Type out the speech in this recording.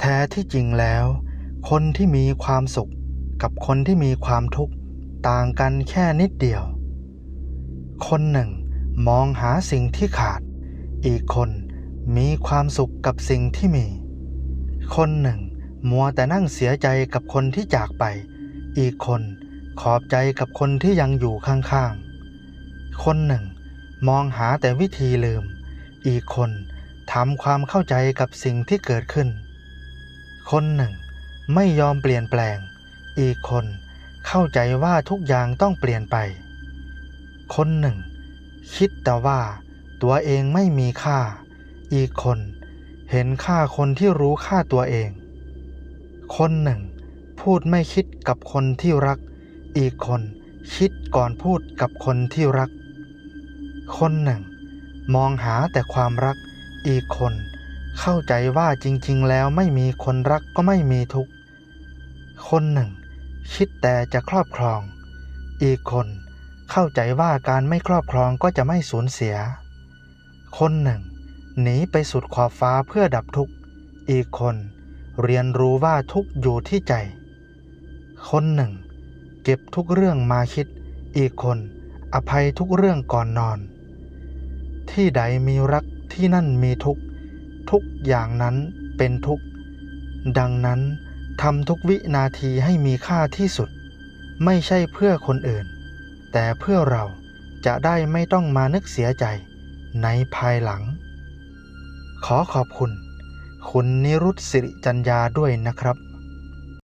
แท้ที่จริงแล้ว คนที่มีความสุขกับคนที่มีความทุกข์ต่างกันแค่นิดเดียว คนหนึ่งมองหาสิ่งที่ขาด อีกคนมีความสุขกับสิ่งที่มี คนหนึ่ง มัวแต่นั่งเสียใจกับคนที่จากไป อีกคนขอบใจกับคนที่ยังอยู่ข้างๆ คนหนึ่ง มองหาแต่วิธีลืม อีกคนทำความเข้าใจกับสิ่งที่เกิดขึ้น คนหนึ่ง ไม่ยอมเปลี่ยนแปลง อีกคนเข้าใจว่าทุกอย่างต้องเปลี่ยนไป คนหนึ่ง คิดแต่ว่าตัวเองไม่มีค่า อีกคนเห็นค่าคนที่รู้ค่าตัวเอง คนหนึ่ง พูดไม่คิดกับคนที่รัก อีกคนคิดก่อนพูดกับคนที่รัก คนหนึ่ง มองหาแต่ความรัก อีกคน เข้าใจว่าจริงๆ แล้วไม่มีคนรักก็ไม่มีทุกข์ คนหนึ่ง คิดแต่จะครอบครอง อีกคนเข้าใจว่าการไม่ครอบครองก็จะไม่สูญเสีย คนหนึ่ง หนีไปสุดขอบฟ้าเพื่อดับทุกข์ อีกคนเรียนรู้ว่าทุกข์อยู่ที่ใจ คนหนึ่ง เก็บทุกเรื่องมาคิด อีกคนอภัยทุกเรื่องก่อนนอน ที่ใดมีรักที่นั่นมีทุกข์ ทุกอย่างนั้นเป็นทุกข์ ดังนั้นทำทุกวินาทีให้มีค่าที่สุด ไม่ใช่เพื่อคนอื่น แต่เพื่อเราจะได้ไม่ต้องมานึกเสียใจในภายหลัง ขอขอบคุณ คุณนิรุตสิริจัญญาด้วยนะครับ